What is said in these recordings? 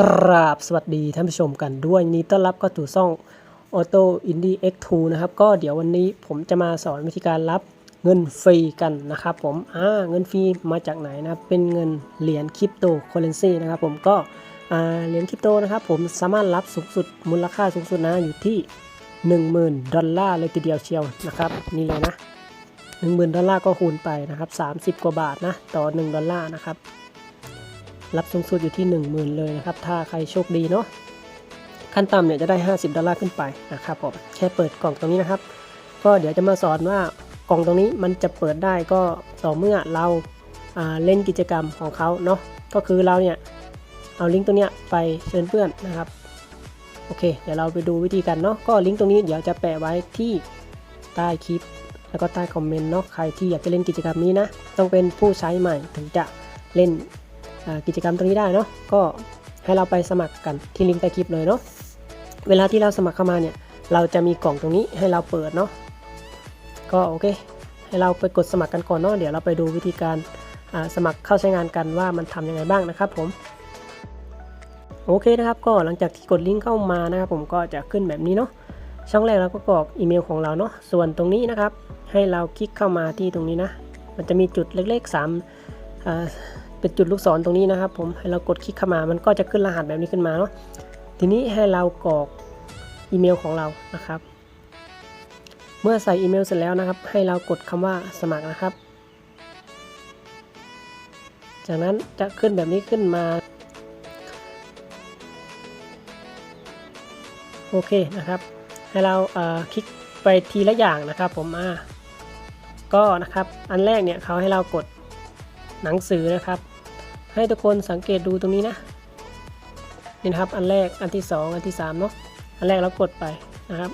กราบสวัสดีท่านผู้ชมกันด้วยนดีต้อนรับเข้าสู่ช่อง Auto Indie X2 นะครับ ก็เดี๋ยววันนี้ผมจะมาสอนวิธีการรับเงินฟรีกันนะครับผมอ่าเงินฟรีมาจากไหนนะเป็นเงินเหรียญคริปโตเคอเรนซีนะครับผมก็อ่าเหรียญคริปโตนะครับผมสามารถรับสูงสุดมูลค่าสูงสุดนะอยู่ที่ 10,000 ดอลลาร์เลยทีเดียวเชียวนะครับนี่เลยนะ 10,000 ดอลลาร์ก็คูณไปนะครับ30 กว่าบาทนะต่อ 1 ดอลลาร์นะครับ รับสูงสุดอยู่ที่ 10,000 เลยนะครับ ถ้าใครโชคดีเนาะขั้นต่ำเนี่ยจะได้ 50 ดอลลาร์ขึ้นไปนะครับผมแค่เปิดกล่องตรงนี้นะครับ ก็เดี๋ยวจะมาสอนว่ากล่องตรงนี้มันจะเปิดได้ก็ต่อเมื่อเราาเล่นกิจกรรมของเขาเนาะก็คือเราเนี่ยเอาลิงก์ตรงเนี้ยไปเชิญเพื่อนนะครับโอเค เดี๋ยวเราไปดูวิธีกันเนาะก็ลิงก์ตรงนี้เดี๋ยวจะแปะไว้ที่ใต้คลิป แล้วก็ใต้คอมเมนต์เนาะใครที่อยากจะเล่นกิจกรรมนี้นะต้องเป็นผู้ใช้ใหม่ถึงจะเล่น กิจกรรมตรงนี้ได้เนาะก็ให้เราไปสมัครกันที่ลิงก์ใต้คลิปเลยเนาะเวลาที่เราสมัครเข้ามาเนี่ยเราจะมีกล่องตรงนี้ให้เราเปิดเนาะก็โอเค ให้เราไปกดสมัครกันก่อนเนาะเดี๋ยวเราไปดูวิธีการสมัครเข้าใช้งานกันว่ามันทำยังไงบ้างนะครับผมโอเคนะครับก็หลังจากที่กดลิงก์เข้ามานะครับผมก็จะขึ้นแบบนี้เนาะช่องแรกเราก็กรอกอีเมลของเราเนาะส่วนตรงนี้นะครับ ให้เราคลิกเข้ามาที่ตรงนี้นะ มันจะมีจุดเล็กๆ3อ่า เป็นจุดลูกศรตรงนี้นะครับ ผมให้เรากดคลิกเข้ามามันก็จะขึ้นรหัสแบบนี้ขึ้นมาเนาะทีนี้ให้เรากรอกอีเมลของเรานะครับ เมื่อใส่อีเมลเสร็จแล้วนะครับ ให้เรากดคำว่าสมัครนะครับ จากนั้นจะขึ้นแบบนี้ขึ้นมาโอเคนะครับ ให้เราเอ่อคลิกไปทีละอย่างนะครับผมอ่าก็นะครับอันแรกเนี่ยเขาให้เรากดหนังสือนะครับ ให้ทุกคนสังเกตดูตรงนี้นะนี่นะครับอันแรกอันที่ 2 อันที่3เนาะอันแรกเรากดไปนะครับ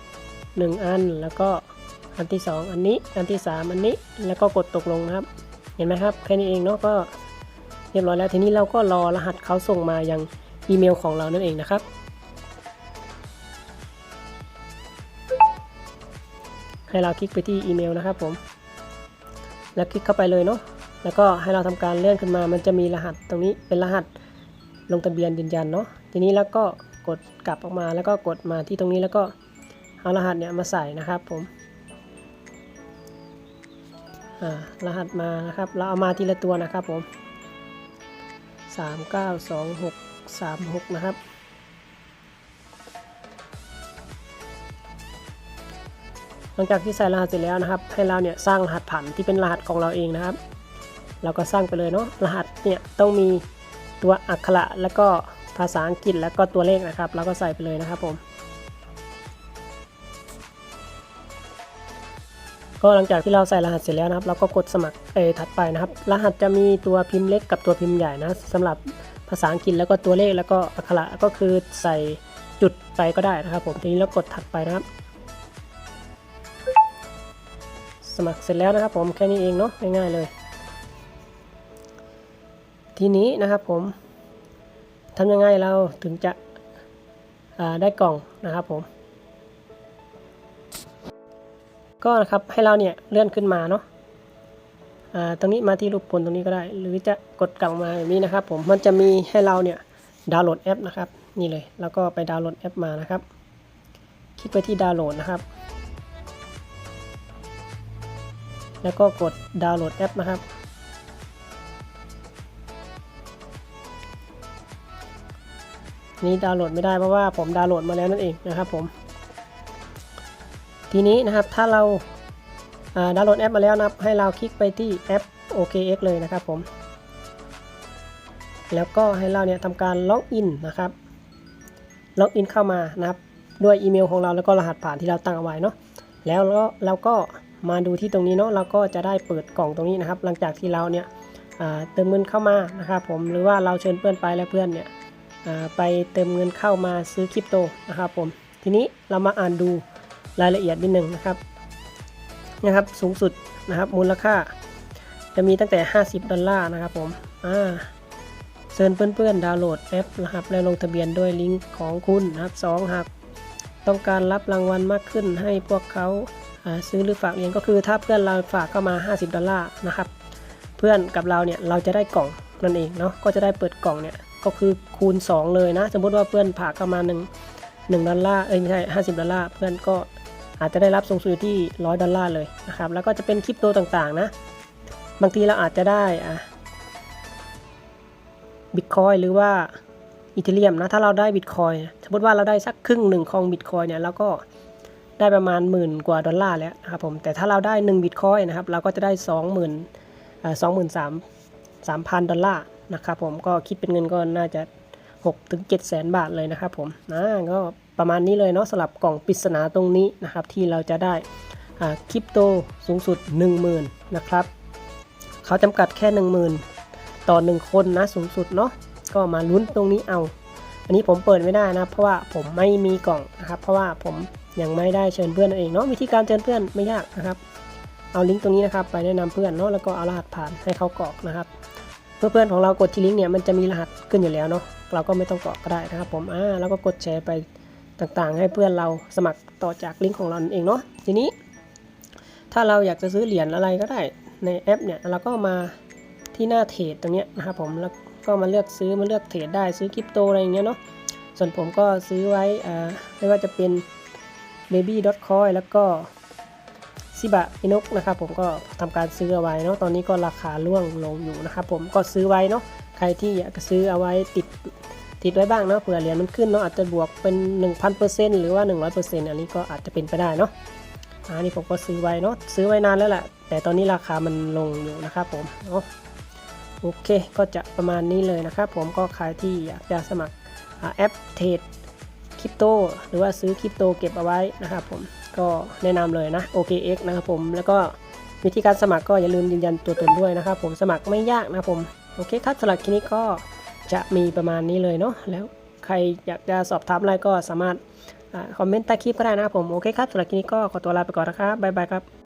1 อันแล้วก็อันที่ 2 อันนี้อันที่ 3 อันนี้แล้วก็กดตกลงนะครับ เห็นไหมครับแค่นี้เองเนาะก็เรียบร้อยแล้วทีนี้เราก็รอรหัสเขาส่งมายังอีเมลของเรานั่นเองนะครับให้เราคลิกไปที่อีเมลนะครับผม แล้วคลิกเข้าไปเลยเนาะ แล้วก็ให้เราทำการเลื่อนขึ้นมา มันจะมีรหัสตรงนี้เป็นรหัสลงทะเบียนยืนยันเนาะ ทีนี้แล้วก็กดกลับออกมาแล้วก็กดมาที่ตรงนี้แล้วก็เอารหัสเนี่ยมาใส่นะครับผมอ่ารหัสมานะครับ เราเอามาทีละตัวนะครับผม 3 9 2 6 3 6 นะครับ หลังจากที่ใส่รหัสเสร็จแล้วนะครับ ให้เราเนี่ยสร้างรหัสผ่านที่เป็นรหัสของเราเองนะครับ เราก็สร้างไปเลยเนาะรหัสเนี่ยต้องมีตัวอักขระแล้วก็ภาษาอังกฤษแล้วก็ตัวเลขนะครับ เราก็ใส่ไปเลยนะครับผมก็หลังจากที่เราใส่รหัสเสร็จแล้วนะครับ เราก็กดสมัครเอถัดไปนะครับ รหัสจะมีตัวพิมพ์เล็กกับตัวพิมพ์ใหญ่นะสำหรับภาษาอังกฤษแล้วก็ตัวเลขแล้วก็อักขระก็คือใส่จุดไปก็ได้นะครับ ผมทีนี้เรากดถัดไปนะครับ สมัครเสร็จแล้วนะครับ ผมแค่นี้เองเนาะง่ายๆเลย ทีนี้นะครับผมทำยังไงเราถึงจะได้กล่องนะครับผมก็นะครับให้เราเนี่ยเลื่อนขึ้นมาเนาะตรงนี้มาที่รูปพลตรงนี้ก็ได้ หรือจะกดกลับมาแบบนี้นะครับ ผมมันจะมีให้เราเนี่ยดาวน์โหลดแอปนะครับ นี่เลยแล้วก็ไปดาวน์โหลดแอปมานะครับ คลิกไปที่ดาวน์โหลดนะครับ แล้วก็กดดาวน์โหลดแอปนะครับ นี่ดาวน์โหลดไม่ได้เพราะว่าผมดาวน์โหลดมาแล้วนั่นเองนะครับผม ทีนี้นะครับถ้าเราดาวน์โหลดแอปมาแล้วนะครับ ให้เราคลิกไปที่แอป OKX เลยนะครับผม แล้วก็ให้เราเนี่ยทำการล็อกอินนะครับ ล็อกอินเข้ามานะครับ ด้วยอีเมลของเราแล้วก็รหัสผ่านที่เราตั้งเอาไว้เนาะ แล้วเราก็มาดูที่ตรงนี้เนาะ เราก็จะได้เปิดกล่องตรงนี้นะครับ หลังจากที่เราเนี่ยเติมเงินเข้ามานะครับผม หรือว่าเราเชิญเพื่อนไปแล้วเพื่อนเนี่ย ไปเติมเงินเข้ามาซื้อคริปโตนะครับผม ทีนี้เรามาอ่านดูรายละเอียดนิดหนึ่งนะครับนะครับสูงสุดนะครับมูลค่า จะมีตั้งแต่ 50 ดอลลาร์นะครับผมอ่าเชิญเพื่อนๆดาวน์โหลดแอปนะครับและลงทะเบียนด้วยลิงก์ของคุณนะครับสองหากต้องการรับรางวัลมากขึ้นให้พวกเขาซื้อหรือฝากเหรียญก็คือถ้าเพื่อนเราฝากเข้ามา 50 ดอลลาร์นะครับ เพื่อนกับเราเนี่ยเราจะได้กล่องนั่นเองเนาะก็จะได้เปิดกล่องเนี่ย ก็คือคูณ 2 เลยนะ สมมติว่าเพื่อนผ่าเข้ามา1 1ดอลลาร์เอ้ยไม่ใช่ 50ดอลลาร์เพื่อนก็อาจจะได้รับสูงสุดอที่ 100ดอลลาร์เลยนะครับแล้วก็จะเป็นคริปโตต่างๆนะบางทีเราอาจจะได้อะบิตคอยหรือว่าอีเทเรียมนะถ้าเราได้บิตคอยสมมติว่าเราได้สักครึ่งหนึ่งของบิตคอยเนี่ยเราก็ได้ประมาณหมื่นกว่าดอลลาร์แล้วนะครับผมแต่ถ้าเราได้1บิตคอยนะครับเราก็จะได้ 20,000อ่า23,000 3,000 ดอลลาร์ นะครับผมก็คิดเป็นเงินก็น่าจะ6ถึง7แสนบาทเลยนะครับผมนะก็ประมาณนี้เลยเนาะสำหรับกล่องปริศนาตรงนี้นะครับที่เราจะได้คริปโตสูงสุด 10,000นะครับเขาจำกัดแค่ 10,000 ต่อ 1 คนนะสูงสุดเนาะก็มาลุ้นตรงนี้เอา อันนี้ผมเปิดไม่ได้นะ เพราะว่าผมไม่มีกล่องนะครับ เพราะว่าผมยังไม่ได้เชิญเพื่อนเองเนาะวิธีการเชิญเพื่อนไม่ยากนะครับ เอาลิงก์ตรงนี้นะครับไปแนะนำเพื่อนเนาะแล้วก็เอารหัสผ่านให้เขากรอกนะครับ อเพื่อนของเรากดที่ลิงก์เนี่ยมันจะมีรหัสขึ้นอยู่แล้วเนาะเราก็ไม่ต้องกรอกก็ได้นะครับผมอ่าแล้วก็กดแชร์ไปต่างๆ ให้เพื่อนเราสมัครต่อจากลิงก์ของเราเองเนาะทีนี้ ถ้าเราอยากจะซื้อเหรียญอะไรก็ได้ในแอปเนี่ยเราก็มาที่หน้าเทรดตรงเนี้ยนะครับผมแล้วก็มาเลือกซื้อมาเลือกเทรดได้ซื้อคริปโตอะไรอย่างเงี้ยเนาะส่วนผมก็ซื้อไว้อ่าไม่ว่าจะเป็น baby.coin แล้วก็ ซิบะอินุกนะครับผมก็ทำการซื้อเอาไว้เนาะตอนนี้ก็ราคาร่วงลงอยู่นะครับผมก็ซื้อไว้เนาะใครที่อยากซื้อเอาไว้ติดติดไว้บ้างเนาะเผื่อเหรียญมันขึ้นเนาะอาจจะบวกเป็น 1,000%หรือว่า 100%อันนี้ก็อาจจะเป็นไปได้เนาะอันนี้ผมก็ซื้อไว้เนาะซื้อไว้นานแล้วแหละแต่ตอนนี้ราคามันลงอยู่นะครับผมเนาะโอเคก็จะประมาณนี้เลยนะครับผมก็ใครที่อยากจะสมัครแอปเทรดคริปโตหรือว่าซื้อคริปโตเก็บเอาไว้นะครับผม ก็แนะนำเลยนะ OKX นะครับผมแล้วก็วิธีการสมัครก็อย่าลืมยืนยันตัวตนด้วยนะครับผมสมัครไม่ยากนะผมโอเคครับสำหรับคลิปนี้ก็จะมีประมาณนี้เลยเนาะแล้วใครอยากจะสอบถามอะไรก็สามารถอคอมเมนต์ใต้คลิปก็ได้นะครับผมโอเคครับสำหรับคลิปนี้ก็ขอตัวลาไปก่อนนะครับบ๊ายบายครับ